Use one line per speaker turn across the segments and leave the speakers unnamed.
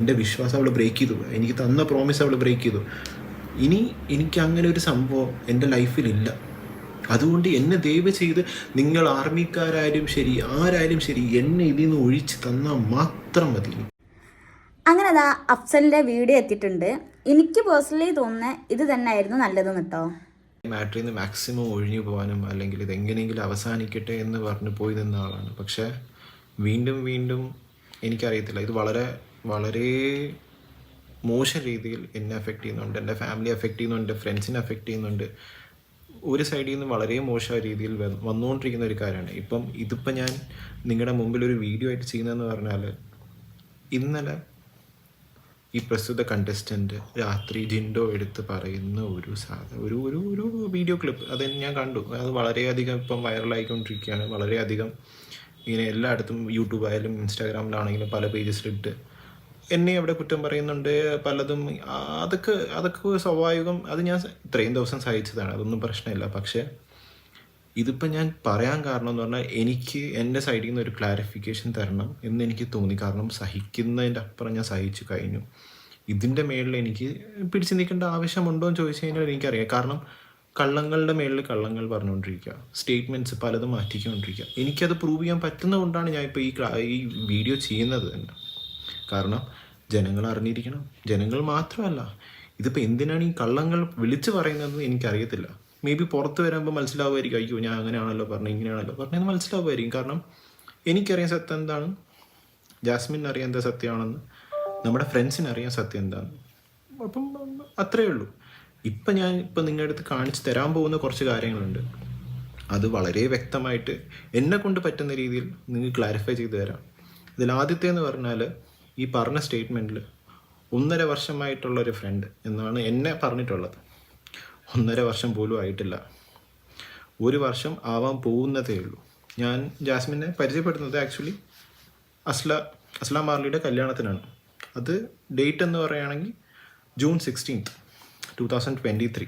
എന്റെ വിശ്വാസം അവൾ ബ്രേക്ക് ചെയ്തു. എനിക്ക് തന്ന പ്രോമിസ് അവൾ ബ്രേക്ക് ചെയ്തു. ഇനി എനിക്ക് അങ്ങനെ ഒരു സംഭവം എന്റെ ലൈഫിലില്ല അതുകൊണ്ട് എന്നെ ദയവ് ചെയ്ത് നിങ്ങൾ ആർമിക്കാരായാലും ശരി ആരായാലും ശരി എന്നെ ഇതിൽ നിന്ന് ഒഴിച്ച് തന്നാൽ മാത്രം മതി.
അങ്ങനെ അതാ അഫ്സലിന്റെ വീഡിയോ എത്തിയിട്ടുണ്ട്. എനിക്ക് പേഴ്സണലി തോന്നുന്നത് ഇത് തന്നെയായിരുന്നു നല്ലതെന്ന് കേട്ടോ
മാറ്ററിൽ നിന്ന് മാക്സിമം ഒഴിഞ്ഞു പോകാനും അല്ലെങ്കിൽ ഇത് എങ്ങനെയെങ്കിലും അവസാനിക്കട്ടെ എന്ന് പറഞ്ഞു പോയി നിന്ന ആളാണ്. പക്ഷേ വീണ്ടും വീണ്ടും എനിക്കറിയത്തില്ല. ഇത് വളരെ വളരെ മോശ രീതിയിൽ എന്നെ അഫക്റ്റ് ചെയ്യുന്നുണ്ട്. എന്റെ ഫാമിലി അഫക്റ്റ് ചെയ്യുന്നുണ്ട്. ഫ്രണ്ട്സിനെ അഫക്റ്റ് ചെയ്യുന്നുണ്ട്. ഒരു സൈഡിൽ നിന്ന് വളരെ മോശം രീതിയിൽ വന്നുകൊണ്ടിരിക്കുന്ന ഒരു കാര്യമാണ്. ഇപ്പം ഇതിപ്പോൾ ഞാൻ നിങ്ങളുടെ മുമ്പിൽ ഒരു വീഡിയോ ആയിട്ട് ചെയ്യുന്നതെന്ന് പറഞ്ഞാൽ ഇന്നലെ ഈ പ്രസ്തുത കണ്ടസ്റ്റന്റ് രാത്രി ജിൻഡോ എടുത്ത് പറയുന്ന ഒരു സാധ ഒരു ഒരു ഒരു വീഡിയോ ക്ലിപ്പ് അത് ഞാൻ കണ്ടു. അത് വളരെയധികം ഇപ്പം വൈറലായിക്കൊണ്ടിരിക്കുകയാണ് വളരെയധികം ഇങ്ങനെ എല്ലായിടത്തും യൂട്യൂബ് ആയാലും ഇൻസ്റ്റാഗ്രാമിലാണെങ്കിലും പല പേജസിലിട്ട് എന്നെ അവിടെ കുറ്റം പറയുന്നുണ്ട് പലതും. അതൊക്കെ അതൊക്കെ സ്വാഭാവികം. അത് ഞാൻ ഇത്രയും ദിവസം സഹിച്ചതാണ് അതൊന്നും പ്രശ്നമില്ല. പക്ഷേ ഇതിപ്പോൾ ഞാൻ പറയാൻ കാരണം എന്ന് പറഞ്ഞാൽ എനിക്ക് എന്റെ സൈഡിൽ നിന്ന് ഒരു ക്ലാരിഫിക്കേഷൻ തരണം എന്ന് എനിക്ക് തോന്നി. കാരണം സഹിക്കുന്നതിന്റെ അപ്പുറം ഞാൻ സഹിച്ചു കഴിഞ്ഞു. ഇതിന്റെ മേളിൽ എനിക്ക് പിടിച്ചു നിൽക്കേണ്ട ആവശ്യമുണ്ടോ എന്ന് ചോദിച്ചു കഴിഞ്ഞാൽ എനിക്കറിയാം. കാരണം കള്ളങ്ങളുടെ മേളിൽ കള്ളങ്ങൾ പറഞ്ഞുകൊണ്ടിരിക്കുക. സ്റ്റേറ്റ്മെന്റ്സ് പലതും മാറ്റിക്കൊണ്ടിരിക്കുക. എനിക്കത് പ്രൂവ് ചെയ്യാൻ പറ്റുന്നതുകൊണ്ടാണ് ഞാൻ ഇപ്പോൾ ഈ ഈ വീഡിയോ ചെയ്യുന്നത് തന്നെ. കാരണം ജനങ്ങൾ അറിഞ്ഞിരിക്കണം. ജനങ്ങൾ മാത്രമല്ല ഇതിപ്പോൾ എന്തിനാണ് ഈ കള്ളങ്ങൾ വിളിച്ചു പറയുന്നത് എനിക്കറിയത്തില്ല. മേ ബി പുറത്ത് വരുമ്പോൾ മനസ്സിലാവുമായിരിക്കും അയ്യോ ഞാൻ അങ്ങനെയാണല്ലോ പറഞ്ഞു ഇങ്ങനെയാണല്ലോ പറഞ്ഞത് മനസ്സിലാവുമായിരിക്കും. കാരണം എനിക്കറിയാൻ സത്യം എന്താണ്? ജാസ്മിൻ അറിയാൻ എന്താ സത്യമാണെന്ന്? നമ്മുടെ ഫ്രണ്ട്സിന് അറിയാൻ സത്യം എന്താണ്? അപ്പം അത്രയേ ഉള്ളൂ. ഇപ്പം ഞാൻ ഇപ്പം നിങ്ങളുടെ അടുത്ത് കാണിച്ചു തരാൻ പോകുന്ന കുറച്ച് കാര്യങ്ങളുണ്ട്. അത് വളരെ വ്യക്തമായിട്ട് എന്നെ കൊണ്ട് പറ്റുന്ന രീതിയിൽ നിങ്ങൾ ക്ലാരിഫൈ ചെയ്തു തരാം. ഇതിൽ ആദ്യത്തെ എന്ന് പറഞ്ഞാൽ ഈ പറഞ്ഞ സ്റ്റേറ്റ്മെന്റിൽ ഒന്നര വർഷമായിട്ടുള്ള ഒരു ഫ്രണ്ട് എന്നാണ് എന്നെ പറഞ്ഞിട്ടുള്ളത്. ഒന്നര വർഷം പോലും ആയിട്ടില്ല. ഒരു വർഷം ആവാൻ പോകുന്നതേ ഉള്ളൂ. ഞാൻ ജാസ്മിനെ പരിചയപ്പെടുന്നത് ആക്ച്വലി അസ്ല അസ്ലാം മാർലിയുടെ കല്യാണത്തിനാണ്. അത് ഡേറ്റ് എന്ന് പറയുകയാണെങ്കിൽ June sixteenth two thousand twenty three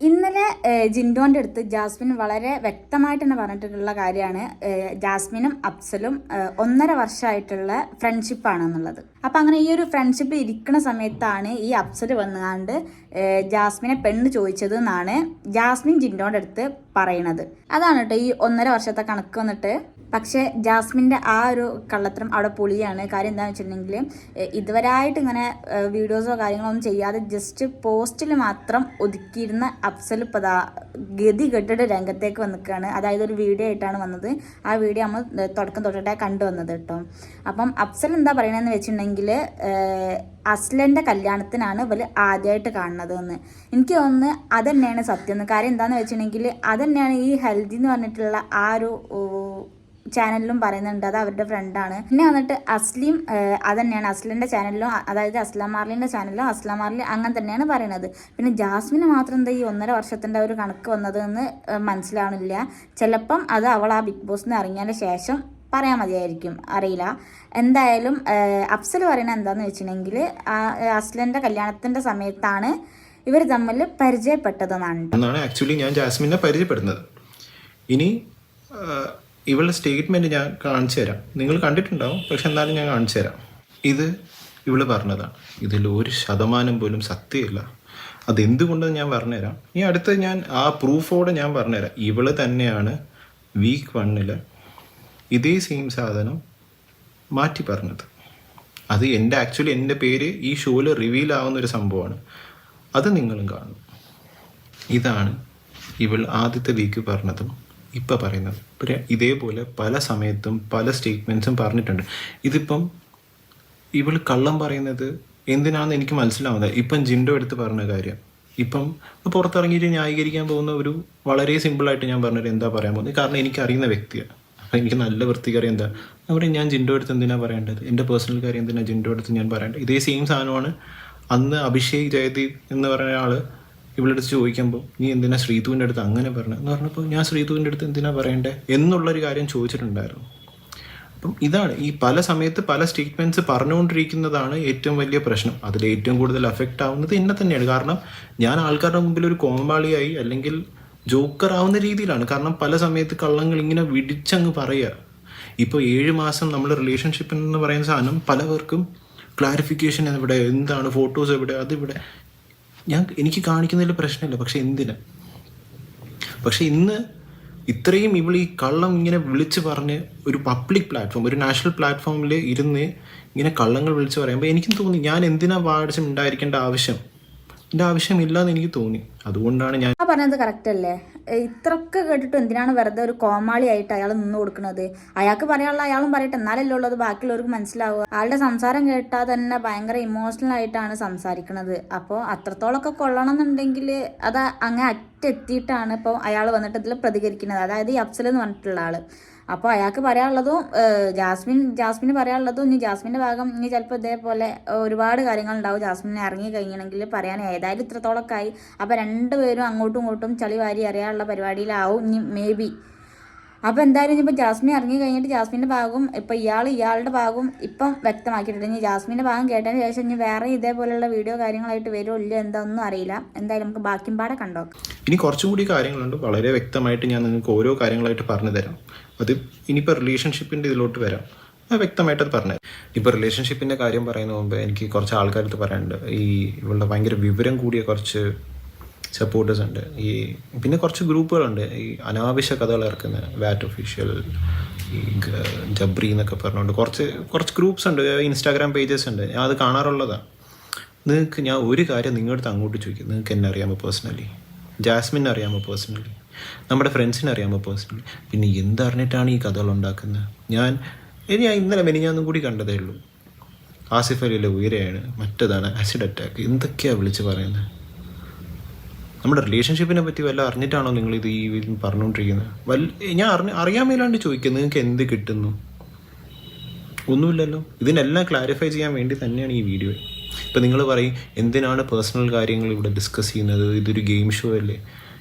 ഇന്നലെ ജിൻഡോന്റെ അടുത്ത് ജാസ്മിൻ വളരെ വ്യക്തമായിട്ട് തന്നെ പറഞ്ഞിട്ടുള്ള കാര്യമാണ് ജാസ്മിനും അഫ്സലും ഒന്നര വർഷമായിട്ടുള്ള ഫ്രണ്ട്ഷിപ്പാണെന്നുള്ളത്. അപ്പം അങ്ങനെ ഈ ഒരു ഫ്രണ്ട്ഷിപ്പ് ഇരിക്കുന്ന സമയത്താണ് ഈ അഫ്സൽ വന്നുകൊണ്ട് ജാസ്മിനെ പെണ്ണ് ചോദിച്ചത് എന്നാണ് ജാസ്മിൻ ജിൻഡോന്റെ അടുത്ത് പറയണത്. അതാണ് കേട്ടോ ഈ ഒന്നര വർഷത്തെ കണക്ക് വന്നിട്ട് പക്ഷേ ജാസ്മിന്റെ ആ ഒരു കള്ളത്തരം അവിടെ പൊളിയാണ്. കാര്യം എന്താണെന്ന് വെച്ചിട്ടുണ്ടെങ്കിൽ ഇതുവരായിട്ട് ഇങ്ങനെ വീഡിയോസോ കാര്യങ്ങളോ ഒന്നും ചെയ്യാതെ ജസ്റ്റ് പോസ്റ്റിൽ മാത്രം ഒതുക്കിയിരുന്ന അഫ്സൽ ദാ ഗതി കെട്ടിട്ട് രംഗത്തേക്ക് വന്നിക്കുകയാണ് അതായത് ഒരു വീഡിയോ ആയിട്ടാണ് വന്നത്. ആ വീഡിയോ നമ്മൾ തുടക്കം തൊട്ടിട്ടേ കണ്ടുവന്നത് കേട്ടോ. അപ്പം അഫ്സൽ എന്താ പറയണതെന്ന് വെച്ചിട്ടുണ്ടെങ്കിൽ അസ്ലന്റെ കല്യാണത്തിനാണ് ഇവർ ആദ്യമായിട്ട് കാണുന്നത് എന്ന്. എനിക്ക് തോന്നുന്നു അത് തന്നെയാണ് സത്യം എന്ന്. കാര്യം എന്താണെന്ന് വെച്ചിട്ടുണ്ടെങ്കിൽ അത് തന്നെയാണ് ഈ ഹെൽത്തി എന്ന് പറഞ്ഞിട്ടുള്ള ആ ഒരു ചാനലിലും പറയുന്നുണ്ട്. അത് അവരുടെ ഫ്രണ്ടാണ് പിന്നെ വന്നിട്ട് അസ്ലിം അത് തന്നെയാണ് അസ്ലിന്റെ ചാനലിലും അതായത് അസ്ലാം മാർലിന്റെ ചാനലിലും അസ്ലാം മാർലി അങ്ങനെ തന്നെയാണ് പറയുന്നത്. പിന്നെ ജാസ്മിന് മാത്രം എന്താ ഈ ഒന്നര വർഷത്തിന്റെ ഒരു കണക്ക് വന്നത് എന്ന് മനസ്സിലാവണില്ല. ചിലപ്പം അത് അവൾ ആ ബിഗ് ബോസ് ഇറങ്ങിയതിന് ശേഷം പറയാൻ മതിയായിരിക്കും. അറിയില്ല. എന്തായാലും അഫ്സൽ പറയുന്നത് എന്താണെന്ന് വെച്ചിട്ടുണ്ടെങ്കിൽ അസ്ലന്റെ കല്യാണത്തിന്റെ സമയത്താണ് ഇവർ തമ്മിൽ പരിചയപ്പെട്ടതെന്നാണ്
ആക്ച്വലി ഞാൻ ജാസ്മിനെ പരിചയപ്പെടുന്നത്. ഇനി ഇവളുടെ സ്റ്റേറ്റ്മെന്റ് ഞാൻ കാണിച്ചു തരാം. നിങ്ങൾ കണ്ടിട്ടുണ്ടാവും പക്ഷെ എന്നാലും ഞാൻ കാണിച്ചു തരാം. ഇത് ഇവൾ പറഞ്ഞതാണ്. ഇതിൽ ഒരു ശതമാനം പോലും സത്യമില്ല. അതെന്തുകൊണ്ടെന്ന് ഞാൻ പറഞ്ഞുതരാം. ഈ അടുത്ത് ഞാൻ ആ പ്രൂഫോടെ ഞാൻ പറഞ്ഞുതരാം. ഇവൾ തന്നെയാണ് വീക്ക് വണ്ണിൽ ഇതേ സെയിം സാധനം മാറ്റി പറഞ്ഞത്. അത് എന്റെ ആക്ച്വലി എന്റെ പേര് ഈ ഷോയിൽ റിവീൽ ആവുന്ന ഒരു സംഭവമാണ്. അത് നിങ്ങളും കാണും. ഇതാണ് ഇവൾ ആദ്യത്തെ വീക്ക് പറഞ്ഞതും. ഇപ്പം പറയുന്നത്. പിന്നെ ഇതേപോലെ പല സമയത്തും പല സ്റ്റേറ്റ്മെന്റ്സും പറഞ്ഞിട്ടുണ്ട്. ഇതിപ്പം ഇവൾ കള്ളം പറയുന്നത് എന്തിനാണെന്ന് എനിക്ക് മനസ്സിലാവുന്നത് ഇപ്പം ജിൻഡോ എടുത്ത് പറഞ്ഞ കാര്യം. ഇപ്പം പുറത്തിറങ്ങിയിട്ട് ന്യായീകരിക്കാൻ പോകുന്ന ഒരു വളരെ സിമ്പിളായിട്ട് ഞാൻ പറഞ്ഞത് എന്താ പറയാൻ പോകുന്നത്? കാരണം എനിക്ക് അറിയുന്ന വ്യക്തിയാണ്. അപ്പം എനിക്ക് നല്ല വൃത്തിക്ക് അറിയാം എന്താ? അവിടെ ഞാൻ ജിൻഡോ എടുത്ത് എന്തിനാണ് പറയേണ്ടത്? എന്റെ പേഴ്സണൽ കാര്യം എന്തിനാണ് ജിൻഡോ എടുത്ത് ഞാൻ പറയേണ്ടത്? ഇതേ സെയിം സാധനമാണ് അന്ന് അഭിഷേക് ജയദീപ് എന്ന് പറയുന്ന ആൾ ഇവളുടെ അടുത്ത് ചോദിക്കുമ്പോൾ നീ എന്തിനാ ശ്രീതുവിന്റെ അടുത്ത് അങ്ങനെ പറഞ്ഞത് എന്ന് പറഞ്ഞപ്പോൾ ഞാൻ ശ്രീതുവിന്റെ അടുത്ത് എന്തിനാ പറയണ്ടേ? എന്നുള്ളൊരു കാര്യം ചോദിച്ചിട്ടുണ്ടായിരുന്നു. അപ്പം ഇതാണ് ഈ പല സമയത്ത് പല സ്റ്റേറ്റ്മെന്റ്സ് പറഞ്ഞുകൊണ്ടിരിക്കുന്നതാണ് ഏറ്റവും വലിയ പ്രശ്നം. അതിൽ ഏറ്റവും കൂടുതൽ അഫക്റ്റ് ആവുന്നത് എന്നെ തന്നെയാണ്. കാരണം ഞാൻ ആൾക്കാരുടെ മുമ്പിൽ ഒരു കോമ്പാളിയായി അല്ലെങ്കിൽ ജോക്കർ ആവുന്ന രീതിയിലാണ്. കാരണം പല സമയത്ത് കള്ളങ്ങൾ ഇങ്ങനെ വിടിച്ചങ്ങ് പറയുക. ഇപ്പോൾ ഏഴ് മാസം നമ്മൾ റിലേഷൻഷിപ്പ് എന്ന് പറയുന്ന സാധനം പലവർക്കും ക്ലാരിഫിക്കേഷൻ എവിടെ എന്താണ് ഫോട്ടോസ് എവിടെ അതിവിടെ ഞാൻ എനിക്ക് കാണിക്കുന്നതിൽ പ്രശ്നമില്ല പക്ഷെ എന്തിന്? പക്ഷെ ഇന്ന് ഇത്രയും ഇവൾ ഈ കള്ളം ഇങ്ങനെ വിളിച്ച് പറഞ്ഞ് ഒരു പബ്ലിക് പ്ലാറ്റ്ഫോം ഒരു നാഷണൽ പ്ലാറ്റ്ഫോമിൽ ഇരുന്ന് ഇങ്ങനെ കള്ളങ്ങൾ വിളിച്ച് പറയുമ്പോൾ എനിക്കും തോന്നി ഞാൻ എന്തിനാ വാടിച്ചും ഉണ്ടായിരിക്കേണ്ട ആവശ്യം? എന്റെ ആവശ്യമില്ല എന്ന് എനിക്ക് തോന്നി. അതുകൊണ്ടാണ് ഞാൻ
പറഞ്ഞത് കറക്റ്റ് അല്ലേ? ഇത്രയൊക്കെ കേട്ടിട്ട് എന്തിനാണ് വെറുതെ ഒരു കോമാളി ആയിട്ട് അയാൾ നിന്ന് കൊടുക്കുന്നത്? അയാൾക്ക് പറയാനുള്ള അയാളും പറയട്ടെ. എന്നാലല്ലേ ഉള്ളത് ബാക്കിയുള്ളവർക്ക് മനസ്സിലാവുക. ആളുടെ സംസാരം കേട്ടാൽ തന്നെ ഭയങ്കര ഇമോഷണൽ ആയിട്ടാണ് സംസാരിക്കുന്നത്. അപ്പോൾ അത്രത്തോളമൊക്കെ കൊള്ളണം എന്നുണ്ടെങ്കിൽ അത് അങ്ങ് അറ്റെത്തിയിട്ടാണ് ഇപ്പോൾ അയാൾ വന്നിട്ട് ഇതിൽ പ്രതികരിക്കുന്നത്. അതായത് ഈ അഫ്സൽ എന്ന് പറഞ്ഞിട്ടുള്ള ആൾ. അപ്പോൾ അയാൾക്ക് പറയാനുള്ളതും ജാസ്മിൻ ജാസ്മിന് പറയാനുള്ളതും ഇനി ജാസ്മിന്റെ ഭാഗം ഇനി ചിലപ്പോൾ ഇതേപോലെ ഒരുപാട് കാര്യങ്ങളുണ്ടാവും. ജാസ്മിനെ ഇറങ്ങി കഴിഞ്ഞിട്ടുണ്ടെങ്കിൽ പറയാൻ ഏതായാലും ഇത്രത്തോളമൊക്കെ ആയി അപ്പോൾ രണ്ടുപേരും അങ്ങോട്ടും ഇങ്ങോട്ടും ചളി വാരി അറിയാനുള്ള പരിപാടിയിലാവും ഇനി മേ ബി അപ്പോൾ എന്തായാലും ഇനിയിപ്പോൾ ജാസ്മിൻ ഇറങ്ങി കഴിഞ്ഞിട്ട് ജാസ്മിന്റെ ഭാഗം ഇപ്പോൾ ഇയാൾ ഇയാളുടെ ഭാഗം ഇപ്പം വ്യക്തമാക്കിയിട്ടുണ്ട്. ഇനി ജാസ്മിന്റെ ഭാഗം കേട്ടതിന് ശേഷം ഇനി വേറെ ഇതേപോലെയുള്ള വീഡിയോ കാര്യങ്ങളായിട്ട് വരുമോ ഇല്ല എന്താണെന്നും അറിയില്ല. എന്തായാലും നമുക്ക് ബാക്കിയും പാടെ കണ്ടോക്കാം.
ഇനി കുറച്ചും കൂടി കാര്യങ്ങളുണ്ട്. വളരെ വ്യക്തമായിട്ട് ഞാൻ നിങ്ങൾക്ക് ഓരോ കാര്യങ്ങളായിട്ട് പറഞ്ഞു തരാം. അത് ഇനിയിപ്പോൾ റിലേഷൻഷിപ്പിന്റെ ഇതിലോട്ട് വരാം. വ്യക്തമായിട്ട് പറഞ്ഞു ഇപ്പോൾ റിലേഷൻഷിപ്പിന്റെ കാര്യം പറയുന്ന മുമ്പ് എനിക്ക് കുറച്ച് ആൾക്കാരത്ത് പറയാനുണ്ട്. ഈ ഇവളുടെ ഭയങ്കര വിവരം കൂടിയ കുറച്ച് സപ്പോർട്ടേഴ്സ് ഉണ്ട്. ഈ പിന്നെ കുറച്ച് ഗ്രൂപ്പുകളുണ്ട്. ഈ അനാവശ്യ കഥകൾ ഇറക്കുന്ന വാറ്റ് ഒഫീഷ്യൽ ഈ ജബ്രി എന്നൊക്കെ പറഞ്ഞുകൊണ്ട് കുറച്ച് കുറച്ച് ഗ്രൂപ്പ്സ് ഉണ്ട്. ഇൻസ്റ്റാഗ്രാം പേജസ് ഉണ്ട്. ഞാൻ അത് കാണാറുള്ളതാണ് നിങ്ങൾക്ക് ഞാൻ ഒരു കാര്യം നിങ്ങളുടെ അടുത്ത് അങ്ങോട്ട് ചോദിക്കും. നിങ്ങൾക്ക് എന്നെ അറിയാമോ പേഴ്സണലി ജാസ്മിൻ അറിയാമോ പേഴ്സണലി നമ്മുടെ ഫ്രണ്ട്സിനെ അറിയാമോ പേഴ്സണലി പിന്നെ എന്തറിഞ്ഞിട്ടാണ് ഈ കഥകൾ ഉണ്ടാക്കുന്നത്? ഞാൻ ഇനി ഞാൻ ഇന്നലെ മെനിഞ്ഞാന്നും കൂടി കണ്ടതേ ഉള്ളൂ. ആസിഫ് അലിയിലെ ഉയരെയാണ് മറ്റേതാണ് ആസിഡ് അറ്റാക്ക് എന്തൊക്കെയാണ് വിളിച്ച് പറയുന്നത് നമ്മുടെ റിലേഷൻഷിപ്പിനെ പറ്റി വല്ല അറിഞ്ഞിട്ടാണോ നിങ്ങൾ ഇത് ഈ പറഞ്ഞുകൊണ്ടിരിക്കുന്നത്? വല്ല ഞാൻ അറിഞ്ഞ അറിയാൻ മേലാണ്ട് ചോദിക്കുന്നത് നിങ്ങൾക്ക് എന്ത് കിട്ടുന്നു? ഒന്നുമില്ലല്ലോ. ഇതിനെല്ലാം ക്ലാരിഫൈ ചെയ്യാൻ വേണ്ടി തന്നെയാണ് ഈ വീഡിയോ ഇപ്പം നിങ്ങൾ പറയും എന്തിനാണ് പേഴ്സണൽ കാര്യങ്ങൾ ഇവിടെ ഡിസ്കസ് ചെയ്യുന്നത്? ഇതൊരു ഗെയിം ഷോ അല്ലേ?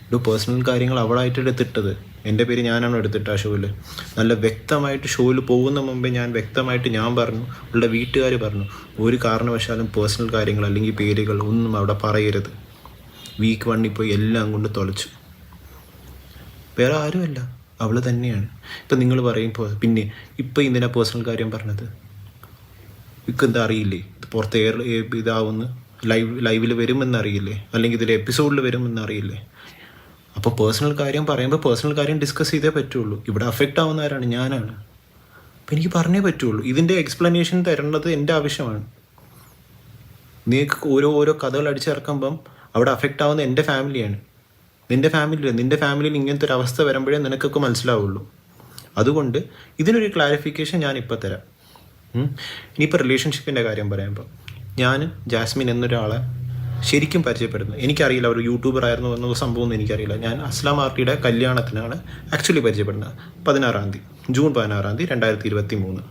ഇത് പേഴ്സണൽ കാര്യങ്ങൾ അവളായിട്ട് എടുത്തിട്ടത്. എന്റെ പേര് ഞാനാണ് എടുത്തിട്ട് ആ ഷോയിൽ. നല്ല വ്യക്തമായിട്ട് ഷോയിൽ പോകുന്ന മുമ്പേ ഞാൻ വ്യക്തമായിട്ട് ഞാൻ പറഞ്ഞു അവളുടെ വീട്ടുകാർ പറഞ്ഞു ഒരു കാരണവശാലും പേഴ്സണൽ കാര്യങ്ങൾ അല്ലെങ്കിൽ പേരുകൾ ഒന്നും അവിടെ പറയരുത്. വീക്ക് വണ്ണിൽ പോയി എല്ലാം കൊണ്ട് തുളച്ചു വേറെ ആരുമല്ല അവൾ തന്നെയാണ്. ഇപ്പം നിങ്ങൾ പറയും പിന്നെ ഇപ്പം ഇതിനാ പേഴ്സണൽ കാര്യം പറഞ്ഞത്? ഇക്കെന്താ അറിയില്ലേ? ഇത് പുറത്ത് എയർ ഇതാവുന്ന. ലൈവ് ലൈവിൽ വരുമെന്ന് അറിയില്ലേ? അല്ലെങ്കിൽ ഇതിൽ എപ്പിസോഡിൽ വരുമെന്ന് അറിയില്ലേ? അപ്പോൾ പേഴ്സണൽ കാര്യം പറയുമ്പോൾ പേഴ്സണൽ കാര്യം ഡിസ്കസ് ചെയ്തേ പറ്റുള്ളൂ. ഇവിടെ അഫക്റ്റ് ആവുന്ന ആരാണ് ഞാനാണ്. അപ്പം എനിക്ക് പറഞ്ഞേ പറ്റുള്ളൂ. ഇതിന്റെ എക്സ്പ്ലനേഷൻ തരേണ്ടത് എന്റെ ആവശ്യമാണ്. നിങ്ങൾക്ക് ഓരോ ഓരോ കഥകൾ അടിച്ചിറക്കുമ്പം അവിടെ അഫക്റ്റ് ആവുന്ന എന്റെ ഫാമിലിയാണ് നിന്റെ ഫാമിലി നിന്റെ ഫാമിലിയിൽ ഇങ്ങനത്തെ ഒരു അവസ്ഥ വരുമ്പോഴേ നിനക്കൊക്കെ മനസ്സിലാവുള്ളൂ. അതുകൊണ്ട് ഇതിനൊരു ക്ലാരിഫിക്കേഷൻ ഞാൻ ഇപ്പോൾ തരാം. ഇനിയിപ്പോൾ റിലേഷൻഷിപ്പിന്റെ കാര്യം പറയുമ്പോൾ ഞാൻ ജാസ്മിൻ എന്നൊരാളെ ശരിക്കും പരിചയപ്പെടുന്നത്. എനിക്കറിയില്ല ഒരു യൂട്യൂബർ ആയിരുന്നു എന്ന സംഭവമൊന്നും എനിക്കറിയില്ല. ഞാൻ അസ്ലാം ആർട്ടിയുടെ കല്യാണത്തിനാണ് ആക്ച്വലി പരിചയപ്പെടുന്നത്. പതിനാറാം തീയതി ജൂൺ പതിനാറാം തീയതി രണ്ടായിരത്തി ഇരുപത്തി മൂന്ന്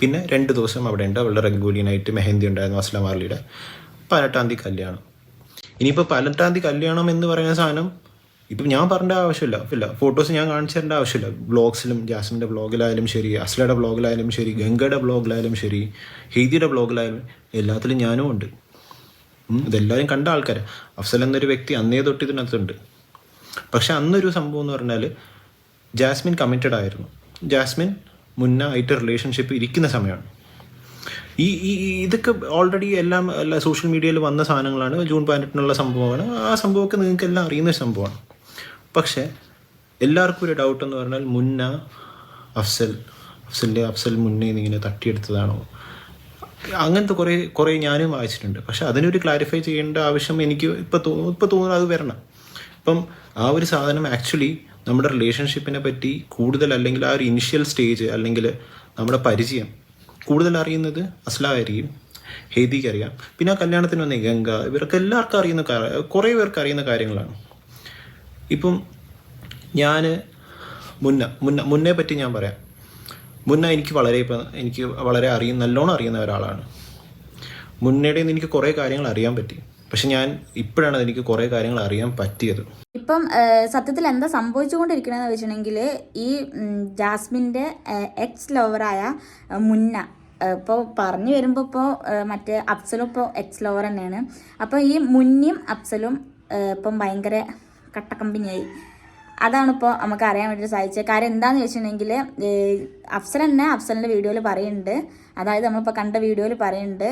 പിന്നെ രണ്ട് ദിവസം അവിടെ ഉണ്ട്. അവളുടെ റെഗുലിയനായിട്ട് മെഹന്തി ഉണ്ടായിരുന്നു അസ്ലാം ആർലിയുടെ പതിനെട്ടാം തീയതി കല്യാണം. ഇനിയിപ്പോൾ പതിനെട്ടാം തീയതി കല്യാണം എന്ന് പറയുന്ന സാധനം ഇപ്പം ഞാൻ പറഞ്ഞ ആവശ്യമില്ല. ഇല്ല ഫോട്ടോസ് ഞാൻ കാണിച്ചു തരേണ്ട ആവശ്യമില്ല. ബ്ലോഗ്സിലും ജാസ്മിന്റെ ബ്ലോഗിലായാലും ശരി അസ്ലയുടെ ബ്ലോഗിലായാലും ശരി ഗംഗയുടെ ബ്ലോഗിലായാലും ശരി ഹെയ്തിയുടെ ബ്ലോഗിലായാലും എല്ലാത്തിലും ഞാനും ഉണ്ട്. ഇതെല്ലാവരും കണ്ട ആൾക്കാരാണ് അഫ്സൽ എന്നൊരു വ്യക്തി അന്നേ തൊട്ട് ഇതിനകത്തുണ്ട്. പക്ഷെ അന്നൊരു സംഭവം എന്ന് പറഞ്ഞാൽ ജാസ്മിൻ കമ്മിറ്റഡ് ആയിരുന്നു. ജാസ്മിൻ മുന്നേ ആയിട്ട് റിലേഷൻഷിപ്പ് ഇരിക്കുന്ന സമയമാണ്. ഈ ഈ ഈ ഇതൊക്കെ ഓൾറെഡി എല്ലാം എല്ലാ സോഷ്യൽ മീഡിയയിൽ വന്ന സാധനങ്ങളാണ്. ജൂൺ പതിനെട്ടിനുള്ള സംഭവമാണ്. ആ സംഭവമൊക്കെ നിങ്ങൾക്ക് എല്ലാം അറിയുന്ന സംഭവമാണ്. പക്ഷേ എല്ലാവർക്കും ഒരു ഡൗട്ട് എന്ന് പറഞ്ഞാൽ മുന്ന അഫ്സൽ അഫ്സലിന്റെ അഫ്സൽ മുന്നേ ഇങ്ങനെ തട്ടിയെടുത്തതാണോ? അങ്ങനത്തെ കുറേ കുറേ ഞാനും വായിച്ചിട്ടുണ്ട്. പക്ഷെ അതിനൊരു ക്ലാരിഫൈ ചെയ്യേണ്ട ആവശ്യം എനിക്ക് ഇപ്പോൾ തോന്നുന്നു ഇപ്പോൾ തോന്നുന്നു അത് വരണം. അപ്പം ആ ഒരു സാധനം ആക്ച്വലി നമ്മുടെ റിലേഷൻഷിപ്പിനെ പറ്റി കൂടുതൽ അല്ലെങ്കിൽ ആ ഒരു ഇനിഷ്യൽ സ്റ്റേജ് അല്ലെങ്കിൽ നമ്മുടെ പരിചയം കൂടുതൽ അറിയുന്നത് അസ്ലായിരിക്കും ഹേദിക്ക് അറിയാം. പിന്നെ ആ കല്യാണത്തിന് വന്ന ഗംഗ ഇവർക്ക് എല്ലാവർക്കും അറിയുന്ന കുറേ പേർക്ക് അറിയുന്ന കാര്യങ്ങളാണ്. ഇപ്പം ഞാൻ മുന്ന മുന്ന മുന്നേ പറ്റി ഞാൻ പറയാം. മുന്ന എനിക്ക് വളരെ എനിക്ക് വളരെ അറിയും നല്ലോണം അറിയുന്ന ഒരാളാണ്. മുന്നയുടെ നിന്ന് എനിക്ക് കുറേ കാര്യങ്ങൾ അറിയാൻ പറ്റി. പക്ഷെ ഞാൻ ഇപ്പോഴാണ് എനിക്ക് കുറേ കാര്യങ്ങൾ അറിയാൻ പറ്റിയത്.
ഇപ്പം സത്യത്തിൽ എന്താ സംഭവിച്ചുകൊണ്ടിരിക്കണമെന്ന് വെച്ചിട്ടുണ്ടെങ്കിൽ ഈ ജാസ്മിന്റെ എക്സ് ലവറായ മുന്ന ഇപ്പോൾ പറഞ്ഞു വരുമ്പോൾ ഇപ്പോൾ മറ്റേ അഫ്സലും ഇപ്പോൾ എക്സ് ലവർ തന്നെയാണ്. അപ്പോൾ ഈ മുന്നിയും അഫ്സലും ഇപ്പം ഭയങ്കര കട്ടക്കമ്പനിയായി. അതാണ് ഇപ്പോൾ നമുക്ക് അറിയാൻ വേണ്ടി സാധിച്ചത്. കാര്യം എന്താണെന്ന് വെച്ചിട്ടുണ്ടെങ്കിൽ അഫ്സൽ തന്നെ അഫ്സലിന്റെ വീഡിയോയിൽ പറയുന്നുണ്ട് അതായത് നമ്മളിപ്പോൾ കണ്ട വീഡിയോയിൽ പറയുന്നുണ്ട്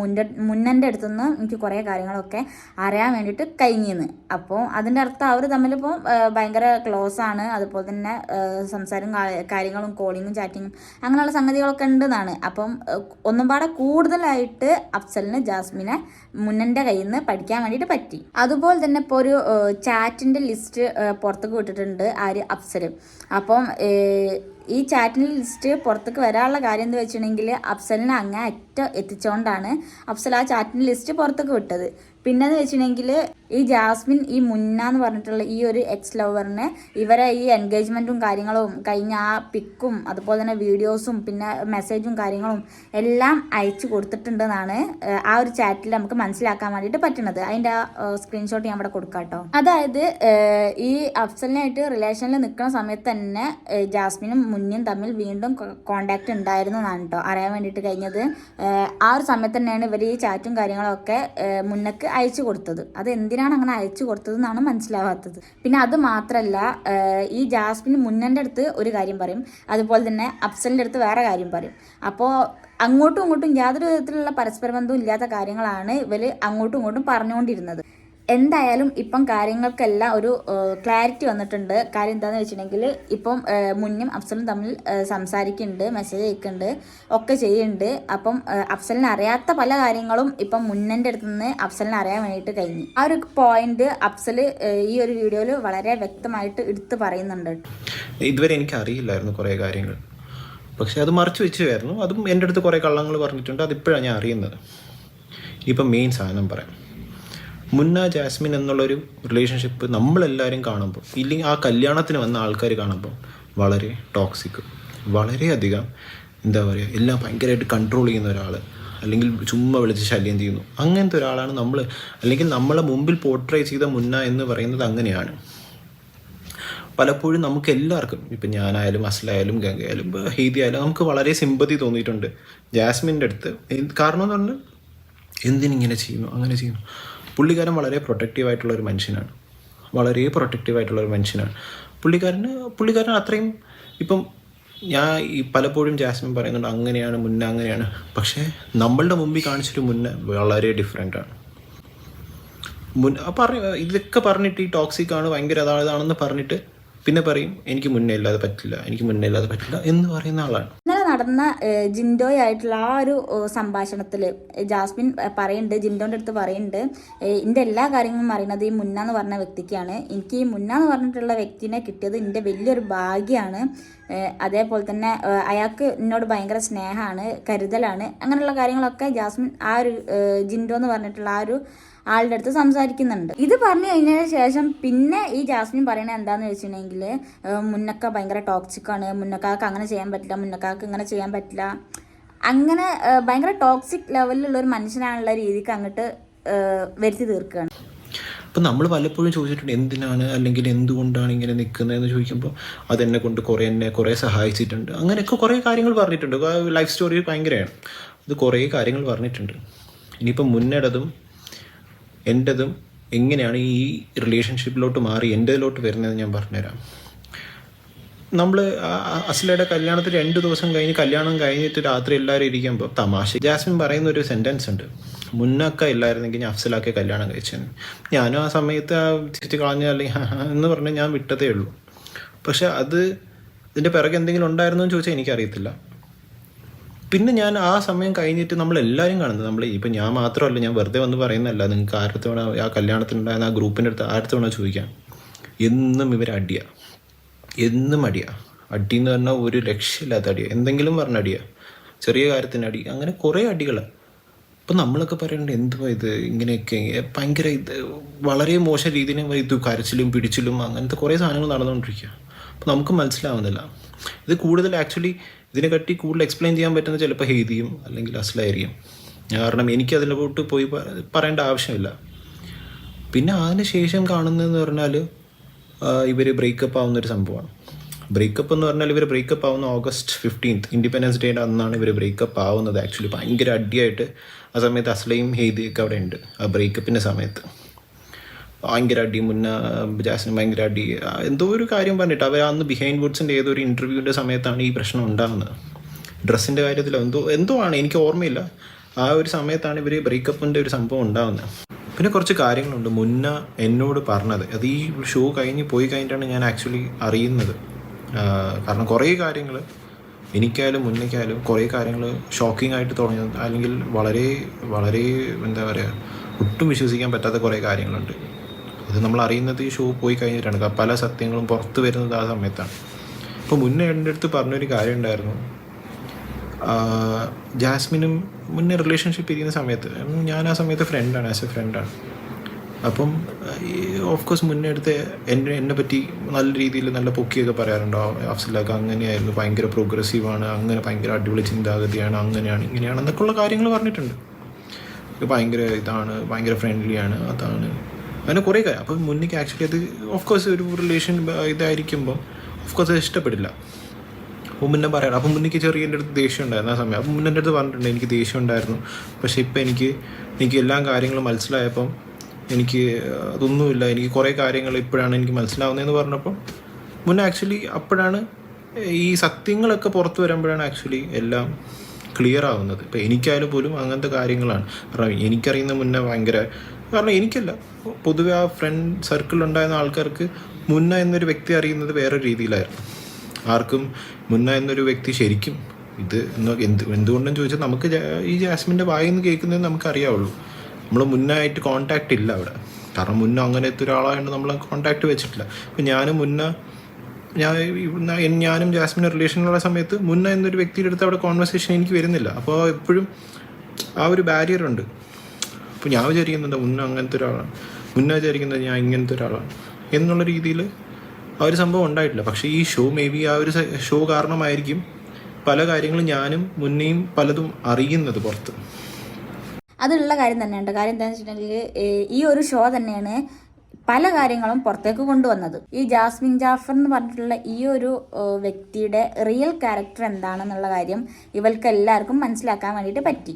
മുന്ന മുന്നന്റെ അടുത്തുനിന്ന് എനിക്ക് കുറേ കാര്യങ്ങളൊക്കെ അറിയാൻ വേണ്ടിയിട്ട് കഴിഞ്ഞിന്ന്. അപ്പോൾ അതിന്റെ അർത്ഥം അവർ തമ്മിലിപ്പോൾ ഭയങ്കര ക്ലോസ് ആണ്. അതുപോലെ തന്നെ സംസാരം കാര്യങ്ങളും കോളിങ്ങും ചാറ്റിങ്ങും അങ്ങനെയുള്ള സംഗതികളൊക്കെ ഉണ്ടെന്നാണ്. അപ്പം ഒന്നും പാടെ കൂടുതലായിട്ട് അഫ്സലിന് ജാസ്മിനെ മുന്നന്റെ കയ്യിൽ നിന്ന് പഠിക്കാൻ വേണ്ടിയിട്ട് പറ്റി. അതുപോലെ തന്നെ ഇപ്പോൾ ഒരു ചാറ്റിന്റെ ലിസ്റ്റ് പുറത്തേക്ക് വിട്ടിട്ടുണ്ട് ആര്? അഫ്സൽ അപ്പം ഈ ചാറ്റിന് ലിസ്റ്റ് പുറത്തേക്ക് വരാനുള്ള കാര്യം എന്ന് വെച്ചിട്ടുണ്ടെങ്കിൽ അഫ്സലിനെ അങ്ങേ അറ്റം എത്തിച്ചുകൊണ്ടാണ് അഫ്സൽ ആ ചാറ്റിന് ലിസ്റ്റ് പുറത്തേക്ക് വിട്ടത്. പിന്നെന്ന് വെച്ചിട്ടുണ്ടെങ്കിൽ ഈ ജാസ്മിൻ ഈ മുന്ന എന്ന് പറഞ്ഞിട്ടുള്ള ഈ ഒരു എക്സ് ലവറിനെ ഇവരെ ഈ എൻഗേജ്മെന്റും കാര്യങ്ങളും കഴിഞ്ഞ ആ പിക്കും അതുപോലെ തന്നെ വീഡിയോസും പിന്നെ മെസ്സേജും കാര്യങ്ങളും എല്ലാം അയച്ചു കൊടുത്തിട്ടുണ്ടെന്നാണ് ആ ഒരു ചാറ്റിൽ നമുക്ക് മനസ്സിലാക്കാൻ വേണ്ടിയിട്ട് പറ്റുന്നത്. അതിന്റെ സ്ക്രീൻഷോട്ട് ഞാൻ ഇവിടെ കൊടുക്കാം കേട്ടോ. അതായത് ഈ അഫ്സലിനായിട്ട് റിലേഷനിൽ നിൽക്കുന്ന സമയത്ത് തന്നെ ജാസ്മിനും മുന്നും തമ്മിൽ വീണ്ടും കോണ്ടാക്ട് ഉണ്ടായിരുന്നു എന്നാണ് കേട്ടോ. അറിയാൻ വേണ്ടിയിട്ട് കഴിഞ്ഞത്. ആ ഒരു സമയത്ത് തന്നെയാണ് ഇവർ ഈ ചാറ്റും കാര്യങ്ങളൊക്കെ മുന്നക്ക് അയച്ചു കൊടുത്തത്. അത് എന്തിനാണ് അങ്ങനെ അയച്ചു കൊടുത്തത് എന്നാണ് മനസ്സിലാവാത്തത്. പിന്നെ അത് മാത്രമല്ല ഈ ജാസ്മിൻ മുന്നന്റെ അടുത്ത് ഒരു കാര്യം പറയും. അതുപോലെ തന്നെ അഫ്സലിന്റെ അടുത്ത് വേറെ കാര്യം പറയും. അപ്പോൾ അങ്ങോട്ടും ഇങ്ങോട്ടും യാതൊരു വിധത്തിലുള്ള പരസ്പര ബന്ധവും ഇല്ലാത്ത കാര്യങ്ങളാണ് ഇവർ അങ്ങോട്ടും ഇങ്ങോട്ടും പറഞ്ഞുകൊണ്ടിരുന്നത്. എന്തായാലും ഇപ്പം കാര്യങ്ങൾക്കെല്ലാം ഒരു ക്ലാരിറ്റി വന്നിട്ടുണ്ട്. കാര്യം എന്താണെന്ന് വെച്ചിട്ടുണ്ടെങ്കിൽ ഇപ്പം മുന്നും അഫ്സലും തമ്മിൽ സംസാരിക്കുന്നുണ്ട് മെസ്സേജ് അയക്കുന്നുണ്ട് ഒക്കെ ചെയ്യുന്നുണ്ട്. അപ്പം അഫ്സലിന് അറിയാത്ത പല കാര്യങ്ങളും ഇപ്പം മുന്നന്റെ അടുത്ത് നിന്ന് അഫ്സലിന് അറിയാൻ വേണ്ടിയിട്ട് കഴിഞ്ഞു. ആ ഒരു പോയിന്റ് അഫ്സൽ ഈ ഒരു വീഡിയോയിൽ വളരെ വ്യക്തമായിട്ട് എടുത്ത് പറയുന്നുണ്ട്.
ഇതുവരെ എനിക്ക് അറിയില്ലായിരുന്നു കുറേ കാര്യങ്ങൾ. പക്ഷെ അത് മറച്ചു വെച്ചുമായിരുന്നു അതും എന്റെ അടുത്ത് കുറേ കള്ളങ്ങൾ പറഞ്ഞിട്ടുണ്ട്. അതിപ്പോഴാണ് ഞാൻ അറിയുന്നത്. ഇപ്പം മെയിൻ സാധനം പറയാം. മുന്ന ജാസ്മിൻ എന്നുള്ളൊരു റിലേഷൻഷിപ്പ് നമ്മളെല്ലാവരും കാണുമ്പോൾ ഇല്ലെങ്കിൽ ആ കല്യാണത്തിന് വന്ന ആൾക്കാർ കാണുമ്പോൾ വളരെ ടോക്സിക് വളരെയധികം എന്താ പറയുക എല്ലാം ഭയങ്കരമായിട്ട് കൺട്രോൾ ചെയ്യുന്ന ഒരാൾ അല്ലെങ്കിൽ ചുമ്മാ വിളിച്ച് ശല്യം ചെയ്യുന്നു. അങ്ങനത്തെ ഒരാളാണ് നമ്മൾ അല്ലെങ്കിൽ നമ്മളെ മുമ്പിൽ പോർട്രേ ചെയ്ത മുന്ന എന്ന് പറയുന്നത് അങ്ങനെയാണ്. പലപ്പോഴും നമുക്ക് എല്ലാവർക്കും ഇപ്പം ഞാനായാലും അസ്ലായാലും ഗംഗയായാലും ഹീതി ആയാലും നമുക്ക് വളരെ സിമ്പതി തോന്നിയിട്ടുണ്ട്. ജാസ്മിന്റെ അടുത്ത് കാരണം എന്ന് പറഞ്ഞാൽ എന്തിനിങ്ങനെ ചെയ്യുന്നു അങ്ങനെ ചെയ്യുന്നു. പുള്ളിക്കാരൻ വളരെ പ്രൊട്ടക്റ്റീവ് ആയിട്ടുള്ള ഒരു മനുഷ്യനാണ്. വളരെ പ്രൊട്ടക്റ്റീവ് ആയിട്ടുള്ള ഒരു മനുഷ്യനാണ്. പുള്ളിക്കാരന് പുള്ളിക്കാരൻ അത്രയും ഇപ്പം ഞാൻ ഈ പലപ്പോഴും ജാസ്മിൻ പറയുന്നുണ്ട് അങ്ങനെയാണ് മുന്നേ അങ്ങനെയാണ്. പക്ഷേ നമ്മളുടെ മുമ്പിൽ കാണിച്ചൊരു മുന്നേ വളരെ ഡിഫറെന്റ് ആണ്. മുൻ പറ ഇതൊക്കെ പറഞ്ഞിട്ട് ഈ ടോക്സിക് ആണ് ഭയങ്കര അതാണ് ഇതാണെന്ന് പറഞ്ഞിട്ട് പിന്നെ പറയും എനിക്ക് മുന്നേ ഇല്ലാതെ പറ്റില്ല എനിക്ക് മുന്നേ ഇല്ലാതെ പറ്റില്ല എന്ന് പറയുന്ന ആളാണ്.
നടന്ന ജിൻഡോയായിട്ടുള്ള ആ ഒരു സംഭാഷണത്തിൽ ജാസ്മിൻ പറയുന്നുണ്ട് ജിൻഡോന്റെ അടുത്ത് പറയുന്നുണ്ട് എന്റെ എല്ലാ കാര്യങ്ങളും അറിയുന്നത് ഈ മുന്ന എന്ന് പറഞ്ഞ വ്യക്തിക്കാണ്. എനിക്ക് ഈ മുന്ന എന്ന് പറഞ്ഞിട്ടുള്ള വ്യക്തിനെ കിട്ടിയത് എന്റെ വലിയൊരു ഭാഗ്യമാണ് അതേപോലെ തന്നെ അയാൾക്ക് എന്നോട് ഭയങ്കര സ്നേഹമാണ് കരുതലാണ് അങ്ങനെയുള്ള കാര്യങ്ങളൊക്കെ ജാസ്മിൻ ആ ഒരു ജിൻഡോ എന്ന് പറഞ്ഞിട്ടുള്ള ആ ഒരു ആളുടെ അടുത്ത് സംസാരിക്കുന്നുണ്ട്. ഇത് പറഞ്ഞു കഴിഞ്ഞതിന് ശേഷം പിന്നെ ഈ ജാസ്മിൻ പറയുന്നത് എന്താണെന്ന് വെച്ചിട്ടുണ്ടെങ്കിൽ മുന്നക്ക ഭയങ്കര ടോക്സിക്കാണ് മുന്നക്കാക്ക് അങ്ങനെ ചെയ്യാൻ പറ്റില്ല മുന്നക്കാക്ക് ഇങ്ങനെ ചെയ്യാൻ പറ്റില്ല. അങ്ങനെ ഭയങ്കര ടോക്സിക് ലെവലിലുള്ള ഒരു മനുഷ്യനാണുള്ള രീതിക്ക് അങ്ങോട്ട് വരുത്തി തീർക്കുകയാണ്
അപ്പം നമ്മൾ പലപ്പോഴും ചോദിച്ചിട്ടുണ്ട് എന്തിനാണ് അല്ലെങ്കിൽ എന്തുകൊണ്ടാണ് ഇങ്ങനെ നിൽക്കുന്നതെന്ന് ചോദിക്കുമ്പോൾ അതെന്നെ കൊണ്ട് കുറേ എന്നെ കുറേ സഹായിച്ചിട്ടുണ്ട്. അങ്ങനെയൊക്കെ കുറേ കാര്യങ്ങൾ പറഞ്ഞിട്ടുണ്ട്. ലൈഫ് സ്റ്റോറി ഭയങ്കരമാണ് അത് കുറേ കാര്യങ്ങൾ പറഞ്ഞിട്ടുണ്ട്. ഇനിയിപ്പം മുന്നേടതും എന്റെതും എങ്ങനെയാണ് ഈ റിലേഷൻഷിപ്പിലോട്ട് മാറി എന്റെതിലോട്ട് വരുന്നതെന്ന് ഞാൻ പറഞ്ഞുതരാം. നമ്മൾ അസ്ലയുടെ കല്യാണത്തിൽ രണ്ട് ദിവസം കഴിഞ്ഞ് കല്യാണം കഴിഞ്ഞിട്ട് രാത്രി എല്ലാവരും ഇരിക്കുമ്പോൾ തമാശ. ജാസ്മിൻ പറയുന്ന ഒരു സെന്റൻസ് ഉണ്ട്. മുന്നൊക്കെ ഇല്ലായിരുന്നെങ്കിൽ ഞാൻ അഫ്സലാക്കി കല്യാണം കഴിച്ചേനെ. ഞാനും ആ സമയത്ത് ആ ചുറ്റി കളഞ്ഞ അല്ലെങ്കിൽ എന്ന് പറഞ്ഞ് ഞാൻ വിട്ടതേ ഉള്ളൂ. പക്ഷെ അത് ഇതിന്റെ പിറകെ എന്തെങ്കിലും ഉണ്ടായിരുന്നു എന്ന് ചോദിച്ചാൽ എനിക്കറിയത്തില്ല. പിന്നെ ഞാൻ ആ സമയം കഴിഞ്ഞിട്ട് നമ്മൾ എല്ലാവരും കാണുന്നത് നമ്മൾ ഇപ്പം ഞാൻ മാത്രമല്ല ഞാൻ വെറുതെ വന്ന് പറയുന്നതല്ല നിങ്ങൾക്ക് ആരുടെ വേണം ആ കല്യാണത്തിനുണ്ടായിരുന്ന ആ ഗ്രൂപ്പിന്റെ അടുത്ത് ആരുടെ വേണോ ചോദിക്കാം. എന്നും ഇവർ അടിയ. എന്നും അടിയ. അടി എന്ന് പറഞ്ഞാൽ ഒരു ലക്ഷ്യമില്ലാത്ത അടിയ. എന്തെങ്കിലും പറഞ്ഞ അടിയ. ചെറിയ കാര്യത്തിന് അടി. അങ്ങനെ കുറേ അടികൾ അപ്പം നമ്മളൊക്കെ പറയണ്ടത് എന്തുവാ ഇത്? ഇങ്ങനെയൊക്കെ ഭയങ്കര ഇത് വളരെ മോശം രീതിയിൽ ഇത് കരച്ചിലും പിടിച്ചിലും അങ്ങനത്തെ കുറേ സാധനങ്ങൾ നടന്നുകൊണ്ടിരിക്കുക അപ്പം നമുക്ക് മനസ്സിലാവുന്നില്ല. ഇത് കൂടുതൽ ആക്ച്വലി ഇതിനെ കട്ടി കൂടുതൽ എക്സ്പ്ലെയിൻ ചെയ്യാൻ പറ്റുന്ന ചിലപ്പോൾ ഹെയ്തിയും അല്ലെങ്കിൽ അസ്ലായിരിക്കും കാരണം എനിക്ക് അതിലോട്ട് പോയി പറയേണ്ട ആവശ്യമില്ല. പിന്നെ അതിന് ശേഷം കാണുന്നതെന്ന് പറഞ്ഞാൽ ഇവർ ബ്രേക്കപ്പ് ആവുന്ന ഒരു സംഭവമാണ്. ബ്രേക്കപ്പ് എന്ന് പറഞ്ഞാൽ ഇവർ ബ്രേക്കപ്പ് ആവുന്ന ഓഗസ്റ്റ് ഫിഫ്റ്റീൻത്ത് ഇൻഡിപെൻഡൻസ് ഡേയുടെ അന്നാണ് ഇവർ ബ്രേക്കപ്പ് ആവുന്നത്. ആക്ച്വലി ഭയങ്കര അടിയായിട്ട് ആ സമയത്ത് അസ്ലയും ഹെയ്ദിയൊക്കെ അവിടെ ഉണ്ട് ആ ബ്രേക്കപ്പിന്റെ സമയത്ത്. ഭയങ്കര അടി മുന്ന ജാസ്മിൻ ഭയങ്കര അടി എന്തോ ഒരു കാര്യം പറഞ്ഞിട്ട് അവർ അന്ന് ബിഹൈൻഡ് വുഡ്സിന്റെ ഏതോ ഒരു ഇന്റർവ്യൂവിന്റെ സമയത്താണ് ഈ പ്രശ്നം ഉണ്ടാകുന്നത് ഡ്രസ്സിന്റെ കാര്യത്തിലോ എന്തോ എന്തോ ആണ് എനിക്ക് ഓർമ്മയില്ല. ആ ഒരു സമയത്താണ് ഇവർ ബ്രേക്കപ്പിന്റെ ഒരു സംഭവം ഉണ്ടാകുന്നത് പിന്നെ കുറച്ച് കാര്യങ്ങളുണ്ട്. മുന്ന എന്നോട് പറഞ്ഞത് അത് ഈ ഷോ കഴിഞ്ഞ് പോയി കഴിഞ്ഞിട്ടാണ് ഞാൻ ആക്ച്വലി അറിയുന്നത്. കാരണം കുറേ കാര്യങ്ങൾ എനിക്കായാലും മുന്നേക്കായാലും കുറേ കാര്യങ്ങൾ ഷോക്കിംഗ് ആയിട്ട് തുടങ്ങിയത് അല്ലെങ്കിൽ വളരെ വളരെ എന്താ പറയുക ഒട്ടും വിശ്വസിക്കാൻ പറ്റാത്ത കുറേ കാര്യങ്ങളുണ്ട്. അത് നമ്മൾ അറിയുന്നത് ഈ ഷോ പോയി കഴിഞ്ഞിട്ടാണ്. പല സത്യങ്ങളും പുറത്ത് വരുന്നത് ആ സമയത്താണ്. അപ്പോൾ മുന്നേ എന്റെ അടുത്ത് പറഞ്ഞൊരു കാര്യം ഉണ്ടായിരുന്നു. ജാസ്മിനും മുന്നേ റിലേഷൻഷിപ്പ് ഇരിക്കുന്ന സമയത്ത് ഞാൻ ആ സമയത്ത് ഫ്രണ്ടാണ് ആസ് എ ഫ്രണ്ടാണ് അപ്പം ഓഫ് കോഴ്സ് മുന്നേ അടുത്ത് എന്നെ എന്നെ പറ്റി നല്ല രീതിയിൽ നല്ല പൊക്കിയൊക്കെ പറയാറുണ്ടോ. അഫ്സലാക്ക് അങ്ങനെയായിരുന്നു. ഭയങ്കര പ്രോഗ്രസീവാണ് അങ്ങനെ ഭയങ്കര അടിപൊളി ചിന്താഗതിയാണ്. അങ്ങനെയാണ് ഇങ്ങനെയാണ് എന്നൊക്കെയുള്ള കാര്യങ്ങൾ പറഞ്ഞിട്ടുണ്ട്. ഭയങ്കര ഇതാണ് ഭയങ്കര ഫ്രണ്ട്ലിയാണ് അതാണ്. അങ്ങനെ കുറേ കാര്യം അപ്പം മുന്നേക്ക് ആക്ച്വലി അത് ഓഫ് കോഴ്സ് ഒരു റിലേഷൻ ഇതായിരിക്കുമ്പം ഓഫ് കോഴ്സ് ഇഷ്ടപ്പെടില്ല. അപ്പോൾ മുന്നേ പറയണം. അപ്പം മുന്നേക്ക് ചെറിയ എന്റെ അടുത്ത് ദേഷ്യം ഉണ്ടായിരുന്നു ആ സമയം. അപ്പം മുന്നേ എന്റെ അടുത്ത് പറഞ്ഞിട്ടുണ്ട് എനിക്ക് ദേഷ്യം ഉണ്ടായിരുന്നു. പക്ഷേ ഇപ്പം എനിക്ക് എനിക്ക് എല്ലാ കാര്യങ്ങളും മനസ്സിലായപ്പം എനിക്ക് അതൊന്നുമില്ല. എനിക്ക് കുറേ കാര്യങ്ങൾ ഇപ്പോഴാണ് എനിക്ക് മനസ്സിലാവുന്നതെന്ന് പറഞ്ഞപ്പം മുന്നേ ആക്ച്വലി അപ്പോഴാണ് ഈ സത്യങ്ങളൊക്കെ പുറത്തു വരുമ്പോഴാണ് ആക്ച്വലി എല്ലാം ക്ലിയർ ആവുന്നത്. ഇപ്പം എനിക്കായാലും പോലും അങ്ങനത്തെ കാര്യങ്ങളാണ്. കാരണം എനിക്കറിയുന്ന മുന്നേ ഭയങ്കര കാരണം എനിക്കല്ല. പൊതുവെ ആ ഫ്രണ്ട് സർക്കിൾ ഉണ്ടായിരുന്ന ആൾക്കാർക്ക് മുന്ന എന്നൊരു വ്യക്തി അറിയുന്നത് വേറെ രീതിയിലായിരുന്നു. ആർക്കും മുന്ന എന്നൊരു വ്യക്തി ശരിക്കും ഇത് എന്ത് എന്തുകൊണ്ടെന്ന് ചോദിച്ചാൽ നമുക്ക് ഈ ജാസ്മിന്റെ വായിൽ നിന്ന് കേൾക്കുന്നത് നമുക്ക് അറിയാവുള്ളൂ നമ്മൾ മുന്നായിട്ട് കോണ്ടാക്റ്റ് ഇല്ല അവിടെ. കാരണം മുന്നേ അങ്ങനത്തെ ഒരാളായതുകൊണ്ട് നമ്മൾ കോണ്ടാക്ട് വെച്ചിട്ടില്ല. ഇപ്പം ഞാനും മുന്നേ ഞാൻ ഞാനും റിലേഷൻ റിലേഷനിലുള്ള സമയത്ത് മുന്ന എന്നൊരു വ്യക്തിയുടെ അടുത്ത് അവിടെ കോൺവെർസേഷൻ എനിക്ക് വരുന്നില്ല. അപ്പോൾ എപ്പോഴും ആ ഒരു ബാരിയർ ഉണ്ട്. അപ്പോൾ ഞാൻ വിചാരിക്കുന്നുണ്ട് മുന്ന അങ്ങനത്തെ ഒരാളാണ്. മുന്ന വിചാരിക്കുന്നത് ഞാൻ ഇങ്ങനത്തെ ഒരാളാണ്. എന്നുള്ള രീതിയിൽ ആ ഒരു സംഭവം ഉണ്ടായിട്ടില്ല. പക്ഷേ ഈ ഷോ മേ ബി ആ ഒരു ഷോ കാരണമായിരിക്കും പല കാര്യങ്ങളും ഞാനും മുന്നേയും പലതും അറിയുന്നത് പുറത്ത്.
അതുള്ള കാര്യം തന്നെയുണ്ട്. കാര്യം എന്താണെന്ന് വെച്ചിട്ടുണ്ടെങ്കിൽ ഈ ഒരു ഷോ തന്നെയാണ് പല കാര്യങ്ങളും പുറത്തേക്ക് കൊണ്ടുവന്നത്. ഈ ജാസ്മിൻ ജാഫർ എന്ന് പറഞ്ഞിട്ടുള്ള ഈ ഒരു വ്യക്തിയുടെ റിയൽ ക്യാരക്ടർ എന്താണെന്നുള്ള കാര്യം ഇവർക്ക് എല്ലാവർക്കും മനസ്സിലാക്കാൻ വേണ്ടിയിട്ട് പറ്റി.